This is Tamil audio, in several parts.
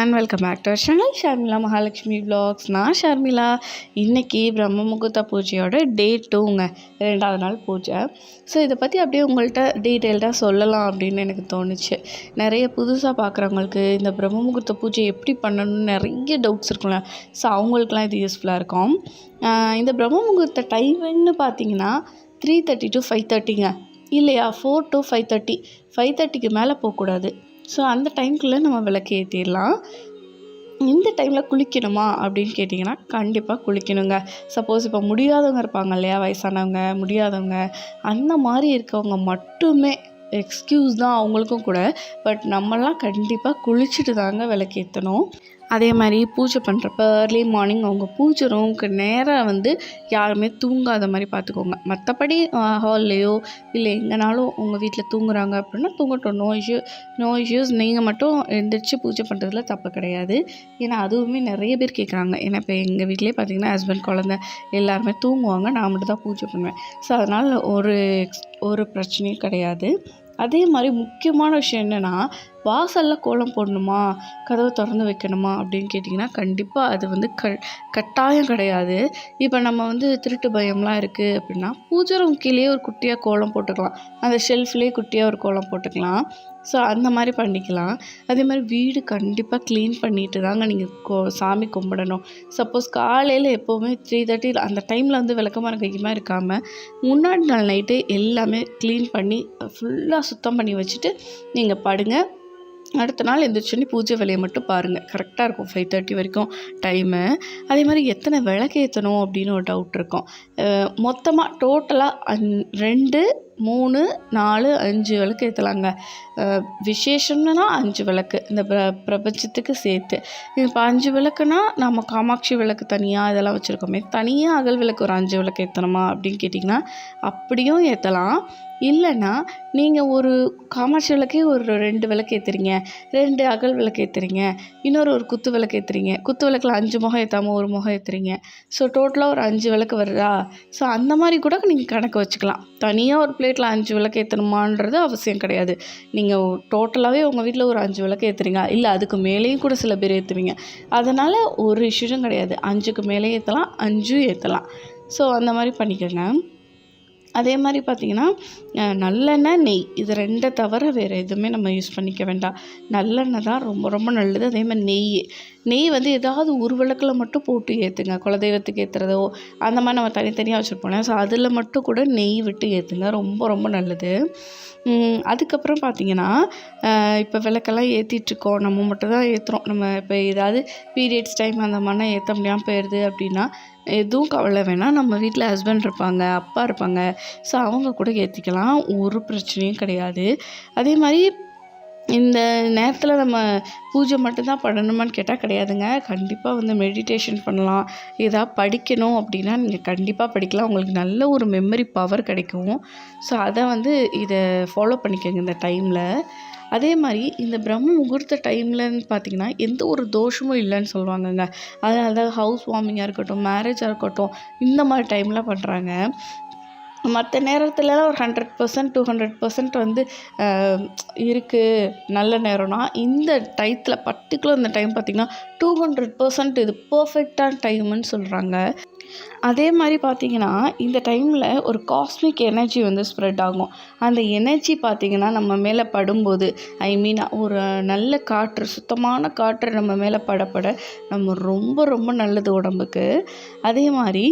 Everyone welcome back to our channel Sharmila Mahalakshmi vlogs. நான் ஷர்மிளா இன்றைக்கி பிரம்ம முகூர்த்த பூஜையோட டே டூங்க ரெண்டாவது நாள் பூஜை. ஸோ இதை பற்றி அப்படியே உங்கள்கிட்ட டீட்டெயில்டாக சொல்லலாம் அப்படின்னு எனக்கு தோணுச்சு. நிறைய புதுசாக பார்க்குறவங்களுக்கு இந்த பிரம்ம முகூர்த்த பூஜை எப்படி பண்ணணும்னு நிறைய டவுட்ஸ் இருக்கும்ல. ஸோ அவங்களுக்குலாம் இது யூஸ்ஃபுல்லாக இருக்கும். இந்த பிரம்ம முகூர்த்த டைம்னு பார்த்தீங்கன்னா த்ரீ தேர்ட்டி டு ஃபைவ் தேர்ட்டிங்க இல்லையா? Four to five thirty five தேர்ட்டிக்கு மேலே போகக்கூடாது. ஸோ அந்த டைம்குள்ளே நம்ம விளக்கு ஏற்றிடலாம் இந்த டைமில் குளிக்கணுமா அப்படின்னு கேட்டிங்கன்னா கண்டிப்பாக குளிக்கணுங்க. சப்போஸ் இப்போ முடியாதவங்க இருப்பாங்க இல்லையா வயசானவங்க முடியாதவங்க அந்த மாதிரி இருக்கவங்க மட்டுமே எக்ஸ்கியூஸ் தான் அவங்களுக்கும் கூட பட் நம்மலாம் கண்டிப்பாக குளிச்சுட்டு தாங்க விளக்கேற்றணும் அதே மாதிரி பூஜை பண்ணுறப்ப ஏர்லி மார்னிங் அவங்க பூஜை ரூமுக்கு நேராக வந்து யாருமே தூங்காத மாதிரி பார்த்துக்கோங்க மற்றபடி ஹால்லையோ இல்லை எங்கேனாலும் உங்கள் வீட்டில் தூங்குறாங்க அப்படின்னா தூங்கட்டும். நோ இஷ்யூ நோ இஷ்யூஸ் நீங்கள் மட்டும் எழுந்திரிச்சு பூஜை பண்ணுறதுல தப்பு கிடையாது. ஏன்னா அதுவுமே நிறைய பேர் கேட்குறாங்க ஏன்னா இப்போ எங்கள் வீட்லேயே பார்த்தீங்கன்னா ஹஸ்பண்ட் குழந்த எல்லாருமே தூங்குவாங்க. நான் மட்டும் தான் பூஜை பண்ணுவேன். ஸோ அதனால் ஒரு ஒரு பிரச்சனையும் கிடையாது. அதே மாதிரி முக்கியமான விஷயம் என்னென்னா வாசலில் கோலம் போடணுமா? கதவை திறந்து வைக்கணுமா? அப்படின்னு கேட்டிங்கன்னா கண்டிப்பாக அது வந்து க கட்டாயம் கிடையாது. இப்போ நம்ம வந்து திருட்டு பயம்லாம் இருக்குது அப்படின்னா பூஜை ரூம் கீழேயே ஒரு குட்டியாக கோலம் போட்டுக்கலாம். அந்த ஷெல்ஃப்லேயே குட்டியாக ஒரு கோலம் போட்டுக்கலாம். ஸோ அந்த மாதிரி பண்ணிக்கலாம். அதே மாதிரி வீடு கண்டிப்பாக க்ளீன் பண்ணிட்டு தாங்க நீங்கள் கோ சாமி கும்பிடணும். சப்போஸ் காலையில் எப்போவுமே த்ரீ தேர்ட்டி அந்த டைமில் வந்து விளக்கமாக கைக்குமா இருக்காமல் முன்னாடி நாள் நைட்டு எல்லாமே க்ளீன் பண்ணி ஃபுல்லாக சுத்தம் பண்ணி வச்சுட்டு நீங்கள் படுங்க. அடுத்த நாள் எழுந்திரிச்சோன்னே பூஜை வேலையை மட்டும் பாருங்கள் கரெக்டாக இருக்கும். ஃபைவ் தேர்ட்டி வரைக்கும் டைமு அதே மாதிரி எத்தனை விளக்கு ஏற்றணும் அப்படின்னு ஒரு டவுட் இருக்கும். மொத்தமாக டோட்டலாக அந் ரெண்டு மூணு நாலு அஞ்சு விளக்கு ஏற்றலாங்க விசேஷம்னா அஞ்சு விளக்கு. இந்த பிர பிரபஞ்சத்துக்கு சேர்த்து. இப்போ அஞ்சு விளக்குனா நம்ம காமாட்சி விளக்கு தனியாக இதெல்லாம் வச்சுருக்கோமே. தனியாக அகல் விளக்கு ஒரு அஞ்சு விளக்கு ஏற்றணுமா அப்படின்னு கேட்டிங்கன்னா அப்படியும் ஏற்றலாம் இல்லைன்னா நீங்கள் ஒரு காமாட்சி விளக்கே ஒரு ரெண்டு விளக்கு ஏற்றுறீங்க ரெண்டு அகல் விளக்கு ஏற்றுறீங்க இன்னொரு ஒரு குத்து விளக்கு ஏற்றுறீங்க குத்து விளக்கில் அஞ்சு முகம் ஏற்றாமல் ஒரு முகம் ஏற்றுறீங்க ஸோ டோட்டலாக ஒரு அஞ்சு விளக்கு வருதா? ஸோ அந்த மாதிரி கூட நீங்கள் கணக்கு வச்சுக்கலாம். தனியாக ஒரு பிளேட்டில் அஞ்சு விளக்கு ஏற்றணுமான்றது அவசியம் கிடையாது. நீங்கள் டோட்டலாகவே உங்கள் வீட்டில் ஒரு அஞ்சு விளக்கு ஏற்றுறீங்க இல்லை அதுக்கு மேலேயும் கூட சில பேர் ஏற்றுவீங்க அதனால் ஒரு இஷ்யூஸும் கிடையாது. அஞ்சுக்கு மேலே ஏற்றலாம் அஞ்சும் ஏற்றலாம் ஸோ அந்த மாதிரி பண்ணிக்கிறேன் அதே மாதிரி பார்த்திங்கன்னா நல்லெண்ணெய் நெய். இது ரெண்டை தவிர வேறு எதுவுமே நம்ம யூஸ் பண்ணிக்க வேண்டாம். நல்லெண்ணெய் தான் ரொம்ப ரொம்ப நல்லது. அதே மாதிரி நெய் நெய் வந்து ஏதாவது ஒரு விளக்கில் மட்டும் போட்டு ஏற்றுங்க குலதெய்வத்துக்கு ஏற்றுறதோ அந்த மாதிரி நம்ம தனித்தனியாக வச்சுருப்போம் ஸோ அதில் மட்டும் கூட நெய் விட்டு ஏற்றுங்க ரொம்ப ரொம்ப நல்லது. அதுக்கப்புறம் பார்த்திங்கன்னா இப்போ விளக்கெல்லாம் ஏற்றிட்டுருக்கோம் நம்ம மட்டும் தான் ஏற்றுறோம் நம்ம இப்போ ஏதாவது பீரியட்ஸ் டைம் அந்த மாதிரிலாம் ஏற்ற முடியாமல் போயிடுது அப்படின்னா எதுவும் கவலை வேணாம். நம்ம வீட்டில் ஹஸ்பண்ட் இருப்பாங்க அப்பா இருப்பாங்க. ஸோ அவங்க கூட ஏற்றிக்கலாம் ஒரு பிரச்சனையும் கிடையாது. அதே மாதிரி இந்த நேரத்தில் நம்ம பூஜை மட்டும்தான் பண்ணணுமான்னு கேட்டால் கிடையாதுங்க. கண்டிப்பாக வந்து மெடிடேஷன் பண்ணலாம். ஏதாவது படிக்கணும் அப்படின்னா நீங்கள் கண்டிப்பாக படிக்கலாம். உங்களுக்கு நல்ல ஒரு மெமரி பவர் கிடைக்கும். ஸோ அதை வந்து இதை ஃபாலோ பண்ணிக்கோங்க இந்த டைமில் அதே மாதிரி இந்த பிரம்ம முகூர்த்த டைம்லன்னு பார்த்தீங்கன்னா எந்த ஒரு தோஷமும் இல்லைன்னு சொல்லுவாங்கங்க. அதனால தான் ஹவுஸ் வார்மிங்காக இருக்கட்டும் மேரேஜாக இருக்கட்டும் இந்த மாதிரி டைமில் பண்ணுறாங்க மற்ற நேரத்துலலாம் ஒரு hundred percent two hundred percent வந்து இருக்குது நல்ல நேரம்னா இந்த டயத்தில் பர்டிகுலர் இந்த டைம் பார்த்திங்கன்னா டூ ஹண்ட்ரட் பர்சன்ட் இது பர்ஃபெக்டான டைமுன்னு சொல்கிறாங்க அதே மாதிரி பார்த்தீங்கன்னா இந்த டைமில் ஒரு காஸ்மிக் எனர்ஜி வந்து ஸ்ப்ரெட் ஆகும். அந்த எனர்ஜி பார்த்திங்கன்னா நம்ம மேலே படும்போது ஐ மீன் ஒரு நல்ல காற்று சுத்தமான காற்று நம்ம மேலே படப்பட நம்ம ரொம்ப ரொம்ப நல்லது உடம்புக்கு. அதே மாதிரி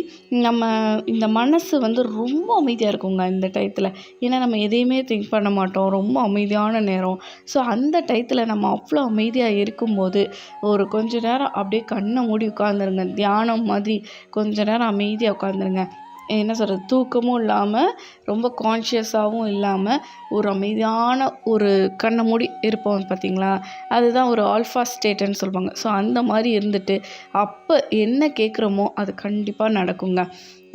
நம்ம இந்த மனசு வந்து ரொம்ப அமைதியாக இருக்குங்க இந்த டயத்தில் ஏன்னா நம்ம எதையுமே திங்க் பண்ண மாட்டோம். ரொம்ப அமைதியான நேரம். ஸோ அந்த டயத்தில் நம்ம அவ்வளோ அமைதியாக இருக்கும்போது ஒரு கொஞ்ச நேரம் அப்படியே கண்ணை மூடி உட்காந்துருங்க தியானம் மாதிரி கொஞ்ச நேரம் அமைதியாக உட்காந்துருங்க என்ன சொல்கிறது தூக்கமும் இல்லாமல் ரொம்ப கான்ஷியஸாகவும் இல்லாமல் ஒரு அமைதியான ஒரு கண்ணை மூடி இருப்போம் பார்த்தீங்களா அதுதான் ஒரு ஆல்ஃபா ஸ்டேட்டுன்னு சொல்லுவாங்க. ஸோ அந்த மாதிரி இருந்துட்டு அப்போ என்ன கேட்குறோமோ அது கண்டிப்பாக நடக்குங்க.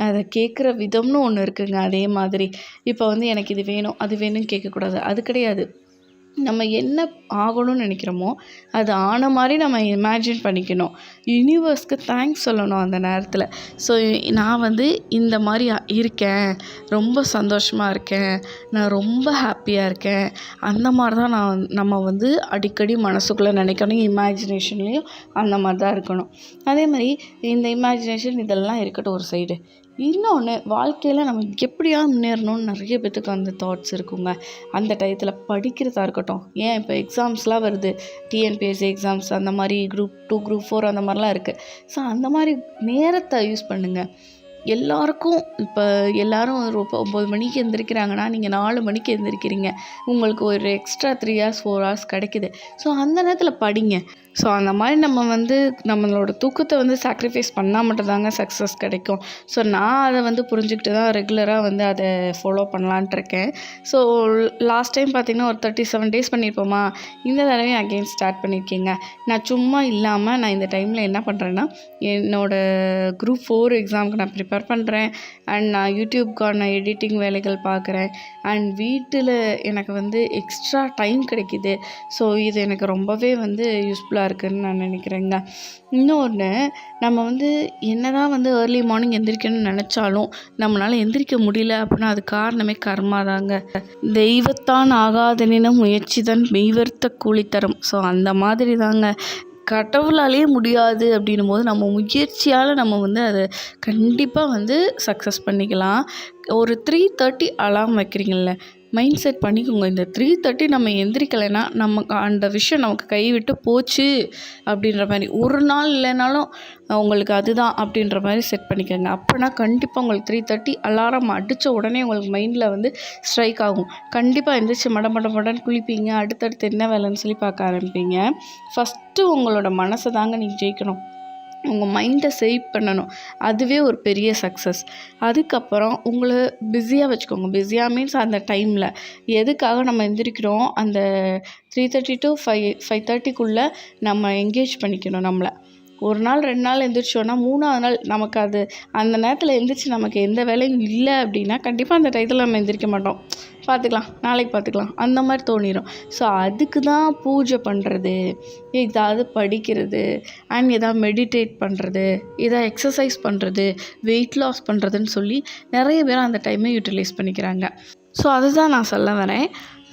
அதை கேட்குற விதம்னு ஒன்று இருக்குங்க. அதே மாதிரி. இப்போ வந்து எனக்கு இது வேணும் அது வேணும்னு கேட்கக்கூடாது. அது கிடையாது. நம்ம என்ன ஆகணும்னு நினைக்கிறோமோ அது ஆன மாதிரி நம்ம இமேஜின் பண்ணிக்கணும். யூனிவர்ஸ்க்கு தேங்க்ஸ் சொல்லணும் அந்த நேரத்தில். ஸோ நான் வந்து இந்த மாதிரி இருக்கேன். ரொம்ப சந்தோஷமாக இருக்கேன். நான் ரொம்ப ஹாப்பியாக இருக்கேன். அந்த மாதிரி தான் நான் நம்ம வந்து அடிக்கடி மனசுக்குள்ளே நினைக்கணும். இமேஜினேஷன்லேயும் அந்த மாதிரி தான் இருக்கணும். அதே மாதிரி இந்த இமேஜினேஷன் இதெல்லாம் இருக்கட்டும் ஒரு சைடு இன்னொன்று வாழ்க்கையில் நம்ம எப்படியாவது முன்னேறணும்னு நிறைய பேத்துக்கு அந்த தாட்ஸ் இருக்குங்க. அந்த டயத்தில் படிக்கிறதா இருக்கட்டும். ஏன் இப்போ எக்ஸாம்ஸ்லாம் வருது? டிஎன்பிஎஸ்சி எக்ஸாம்ஸ் அந்த மாதிரி குரூப் டூ குரூப் ஃபோர் அந்த மாதிரிலாம் இருக்குது ஸோ அந்த மாதிரி நேரத்தை யூஸ் பண்ணுங்கள் எல்லாருக்கும் இப்போ எல்லோரும் ஒரு இப்போ ஒம்பது மணிக்கு எழுந்திரிக்கிறாங்கன்னா நீங்கள் நாலு மணிக்கு எழுந்திரிக்கிறீங்க உங்களுக்கு ஒரு extra three hours four hours கிடைக்குது. ஸோ அந்த நேரத்தில் படிங்க. ஸோ அந்த மாதிரி நம்ம வந்து நம்மளோட தூக்கத்தை வந்து சாக்ரிஃபைஸ் பண்ணால் மட்டும்தாங்க சக்ஸஸ் கிடைக்கும். ஸோ நான் அதை வந்து புரிஞ்சுக்கிட்டு தான் ரெகுலராக வந்து அதை ஃபாலோ பண்ணலான்ட்டு இருக்கேன். ஸோ லாஸ்ட் டைம் பார்த்திங்கன்னா ஒரு தேர்ட்டி செவன் டேஸ் பண்ணியிருப்போமா? இந்த தடவையும் அகெயின் ஸ்டார்ட் பண்ணியிருக்கீங்க. நான் சும்மா இல்லாமல் நான் இந்த டைமில் என்ன பண்ணுறேன்னா என்னோடய குரூப் ஃபோர் எக்ஸாமுக்கு நான் ப்ரிப்பேர் பண்ணுறேன் அண்ட் நான் யூடியூப்க்கான எடிட்டிங் வேலைகள் பார்க்குறேன். அண்ட் வீட்டில் எனக்கு வந்து எக்ஸ்ட்ரா டைம் கிடைக்கிது. ஸோ இது எனக்கு ரொம்பவே வந்து யூஸ்ஃபுல்லாக இருக்குதுன்னு நான் நினைக்கிறேங்க. இன்னொன்று நம்ம வந்து என்ன தான் வந்து ஏர்லி மார்னிங் எந்திரிக்கணும்னு நினச்சாலும் நம்மளால் எந்திரிக்க முடியல அப்படின்னா அது காரணமே கர்மா தாங்க. தெய்வத்தான் ஆகாதனின முயற்சி தான் மெய்வர்த்த கூலி தரும் ஸோ அந்த மாதிரி தாங்க. கடவுளாலேயே முடியாது அப்படின்னும் போது நம்ம முயற்சியால் நம்ம வந்து அதை கண்டிப்பாக வந்து சக்ஸஸ் பண்ணிக்கலாம். ஒரு த்ரீ தேர்ட்டி அலாம் வைக்கிறீங்கள்ல மைண்ட் செட் பண்ணிக்கோங்க. இந்த த்ரீ தேர்ட்டி நம்ம எந்திரிக்கலைன்னா நமக்கு அந்த விஷயம் நமக்கு கைவிட்டு போச்சு அப்படின்ற மாதிரி. ஒரு நாள் இல்லைனாலும் உங்களுக்கு அதுதான் அப்படின்ற மாதிரி செட் பண்ணிக்கோங்க. அப்போனா கண்டிப்பாக உங்களுக்கு த்ரீ தேர்ட்டி அலாரம் அடித்த உடனே உங்களுக்கு மைண்டில் வந்து ஸ்ட்ரைக் ஆகும். கண்டிப்பாக எந்திரிச்சு மட மட மடன்னு குளிப்பீங்க. அடுத்தடுத்து என்ன வேலைன்னு சொல்லி பார்க்க ஆரம்பிப்பீங்க. ஃபஸ்ட்டு உங்களோட மனசை தாங்க நீங்கள் ஜெயிக்கணும். உங்கள் மைண்டை சேவ் பண்ணணும். அதுவே ஒரு பெரிய சக்ஸஸ் அதுக்கப்புறம் உங்களை பிஸியாக வச்சுக்கோங்க. பிஸியாக மீன்ஸ் அந்த டைமில். எதுக்காக நம்ம எந்திரிக்கிறோம்? அந்த three thirty to five five தேர்ட்டிக்குள்ளே நம்ம என்கேஜ் பண்ணிக்கணும் நம்மளை. ஒரு நாள் ரெண்டு நாள் எழுந்திரிச்சோன்னா மூணாவது நாள் நமக்கு அது அந்த நேரத்தில் எழுந்திரிச்சு நமக்கு எந்த வேலையும் இல்லை அப்படின்னா கண்டிப்பாக அந்த டயத்தில் நம்ம எந்திரிக்க மாட்டோம். பார்த்துக்கலாம் நாளைக்கு பார்த்துக்கலாம் அந்த மாதிரி தோணிடும் ஸோ அதுக்கு தான் பூஜை பண்ணுறது ஏதாவது படிக்கிறது அண்ட் எதாவது மெடிடேட் பண்ணுறது எதாவது எக்ஸசைஸ் பண்ணுறது வெயிட் லாஸ் பண்ணுறதுன்னு சொல்லி நிறைய பேர் அந்த டைமை யூட்டிலைஸ் பண்ணிக்கிறாங்க. ஸோ அதுதான் நான் சொல்ல வரேன்.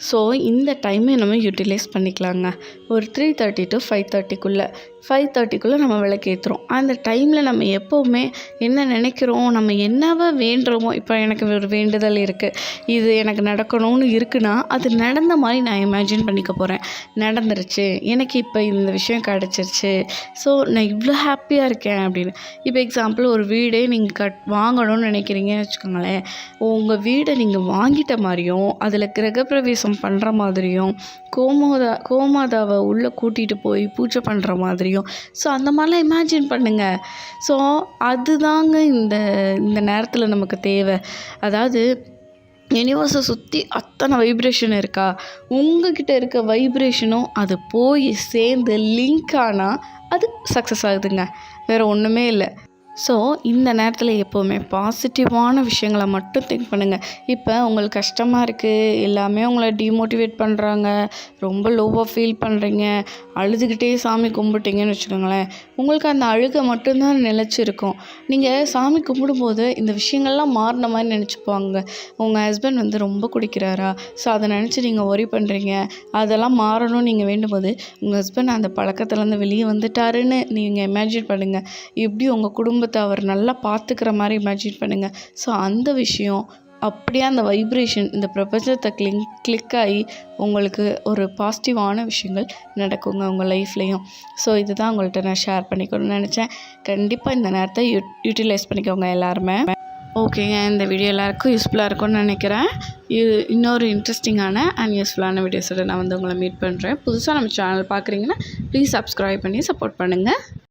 ஸோ இந்த டைமை நம்ம யூட்டிலைஸ் பண்ணிக்கலாங்க. ஒரு த்ரீ தேர்ட்டி டு ஃபைவ் தேர்ட்டிக்குள்ளே ஃபைவ் தேர்ட்டிக்குள்ளே நம்ம விளக்கேற்றுறோம் அந்த டைமில் நம்ம எப்போவுமே என்ன நினைக்கிறோம் நம்ம என்னவா வேண்டுறோமோ இப்போ எனக்கு ஒரு வேண்டுதல் இருக்குது இது எனக்கு நடக்கணும்னு இருக்குன்னா அது நடந்த மாதிரி நான் இமேஜின் பண்ணிக்க போகிறேன் நடந்துருச்சு. எனக்கு இப்போ இந்த விஷயம் கிடச்சிருச்சு. ஸோ நான் இவ்வளோ ஹாப்பியாக இருக்கேன் அப்படின்னு. இப்போ எக்ஸாம்பிள் ஒரு வீடே நீங்கள் கட் வாங்கணும்னு நினைக்கிறீங்கன்னு வச்சுக்கோங்களேன். உங்கள் வீடை நீங்கள் வாங்கிட்ட மாதிரியும் அதில் கிரகப்பிரவேசம் பண்ணுற மாதிரியும் கோமோதா கோமாதாவை உள்ளே கூட்டிகிட்டு போய் பூஜை பண்ணுற மாதிரியும். ஸோ அந்த மாதிரிலாம் இமேஜின் பண்ணுங்கள் ஸோ அதுதாங்க இந்த இந்த நேரத்தில் நமக்கு தேவை. அதாவது யூனிவர்ஸை சுற்றி அத்தனை வைப்ரேஷன் இருக்கா? உங்ககிட்ட இருக்க வைப்ரேஷனும் அது போய் சேர்ந்து லிங்க் ஆனால் அது சக்ஸஸ் ஆகுதுங்க. வேறு ஒன்றுமே இல்லை. ஸோ இந்த நேரத்தில் எப்போவுமே பாசிட்டிவான விஷயங்களை மட்டும் திங்க் பண்ணுங்கள் இப்போ உங்களுக்கு கஷ்டமாக இருக்குது எல்லாமே உங்களை டிமோட்டிவேட் பண்ணுறாங்க ரொம்ப லோவாக ஃபீல் பண்ணுறீங்க அழுதுகிட்டே சாமி கும்பிட்டீங்கன்னு வச்சுக்கோங்களேன் உங்களுக்கு அந்த அழுகை மட்டும்தான் நிலச்சிருக்கும். நீங்கள் சாமி கும்பிடும்போது இந்த விஷயங்கள்லாம் மாறின மாதிரி நினச்சிப்பாங்க. உங்கள் ஹஸ்பண்ட் வந்து ரொம்ப குடிக்கிறாரா? ஸோ அதை நினச்சி நீங்கள் ஒரி பண்ணுறீங்க அதெல்லாம் மாறணும்னு நீங்கள் வேண்டும்போது உங்கள் ஹஸ்பண்ட் அந்த பழக்கத்துலேருந்து வெளியே வந்துட்டாருன்னு நீங்கள் இமேஜின் பண்ணுங்கள் எப்படி உங்கள் குடும்பத்தை குடும்பத்தை அவர் நல்லா பார்த்துக்கிற மாதிரி இமேஜின் பண்ணுங்கள் ஸோ அந்த விஷயம் அப்படியே அந்த வைப்ரேஷன் இந்த பிரபஞ்சத்தை கிளிங் கிளிக் ஆகி உங்களுக்கு ஒரு பாசிட்டிவான விஷயங்கள் நடக்குங்க உங்கள் லைஃப்லேயும் ஸோ இதுதான் உங்கள்கிட்ட நான் ஷேர் பண்ணிக்கணும்னு நினச்சேன். கண்டிப்பாக இந்த நேரத்தை யூ யூட்டிலைஸ் பண்ணிக்கோங்க எல்லாருமே. ஓகேங்க இந்த வீடியோ எல்லாருக்கும் யூஸ்ஃபுல்லாக இருக்கும்னு நினைக்கிறேன். இது இன்னொரு இன்ட்ரெஸ்டிங்கான அண்ட் யூஸ்ஃபுல்லான வீடியோஸோட நான் வந்து உங்களை மீட் பண்ணுறேன் புதுசாக நம்ம சேனல் பார்க்குறீங்கன்னா ப்ளீஸ் சப்ஸ்கிரைப் பண்ணி சப்போர்ட் பண்ணுங்கள்